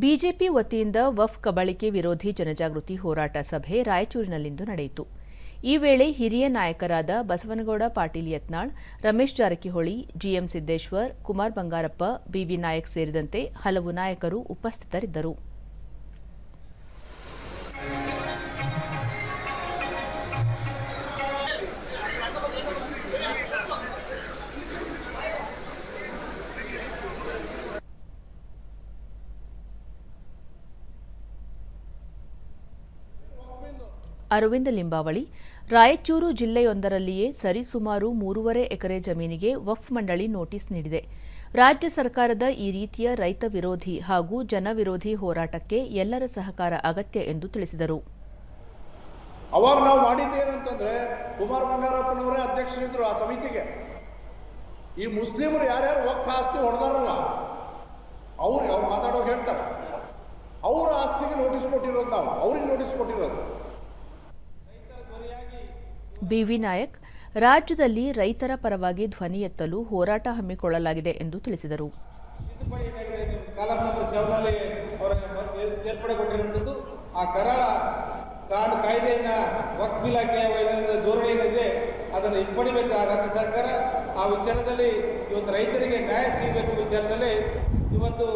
BJP ವತಿಯಿಂದ ವಫ್ ಕಬಳಿಕೆ ವಿರೋಧಿ ಜನಜಾಗೃತಿ ಹೋರಾಟ ಸಭೆ ರಾಯಚೂರಿನಲ್ಲಿಂದು ನಡೆಯಿತು. ಈ ವೇಳೆ ಹಿರಿಯ ನಾಯಕರಾದ ಬಸವನಗೌಡ, ಪಾಟೀಲ್ ಯತ್ನಾಳ್, ರಮೇಶ್ ಜಾರಕಿಹೊಳಿ, ಜಿಎಂ ಸಿದ್ದೇಶ್ವರ್, ಕುಮಾರ್ ಬಂಗಾರಪ್ಪ, ಬಿಬಿ ನಾಯಕ್ ಸೇರಿದಂತೆ ಹಲವು ನಾಯಕರು ಉಪಸ್ಥಿತರಿದ್ದರು. ಅರವಿಂದ ಲಿಂಬಾವಳಿ, ರಾಯಚೂರು ಜಿಲ್ಲೆಯೊಂದರಲ್ಲಿಯೇ ಸರಿಸುಮಾರು ಮೂರುವರೆ ಎಕರೆ ಜಮೀನಿಗೆ ವಫ್ ಮಂಡಳಿ ನೋಟಿಸ್ ನೀಡಿದೆ. ರಾಜ್ಯ ಸರ್ಕಾರದ ಈ ರೀತಿಯ ರೈತ ವಿರೋಧಿ ಹಾಗೂ ಜನವಿರೋಧಿ ಹೋರಾಟಕ್ಕೆ ಎಲ್ಲರ ಸಹಕಾರ ಅಗತ್ಯ ಎಂದು ತಿಳಿಸಿದರು. ಅವಾಗ ನಾವು ಮಾಡಿದ್ದೇನಂತಂದ್ರೆ ಕುಮಾರ್ ಬಂಗಾರಪ್ಪನವರೇ ಅಧ್ಯಕ್ಷರಿದ್ರು ಆ ಸಮಿತಿಗೆ. ಈ ಮುಸ್ಲಿಮರು ಯಾರ್ಯಾರು ಒಕ್ಕ ಆಸ್ತಿ ಹೊಡೆದಾರಲ್ಲ, ಅವ್ರು ಅವ್ರು ಮಾತಾಡೋಕೆ ಹೇಳ್ತಾರೆ. ಅವ್ರ ಆಸ್ತಿಗೆ ನೋಟಿಸ್ ಕೊಟ್ಟಿರೋದು ನಾವು, ಅವ್ರಿಗೆ ನೋಟಿಸ್ ಕೊಟ್ಟಿರೋದು. ಬಿವಿ ನಾಯಕ್, ರಾಜ್ಯದಲ್ಲಿ ರೈತರ ಪರವಾಗಿ ಧ್ವನಿ ಎತ್ತಲು ಹೋರಾಟ ಹಮ್ಮಿಕೊಳ್ಳಲಾಗಿದೆ ಎಂದು ತಿಳಿಸಿದರು. ಆ ಕರಾಳ ಕಾಡು ಕಾಯ್ದೆಯನ್ನು ವಕ್ಫ್ ಇಲಾಖೆಯ ಧೋರಣೆ ಏನಿದೆ, ಅದನ್ನು ಹಿಂಪಡಿಬೇಕು ಆ ರಾಜ್ಯ ಸರ್ಕಾರ. ಆ ವಿಚಾರದಲ್ಲಿ ಇವತ್ತು ರೈತರಿಗೆ ನ್ಯಾಯ ಸಿಗಬೇಕು ವಿಚಾರದಲ್ಲಿ ಇವತ್ತು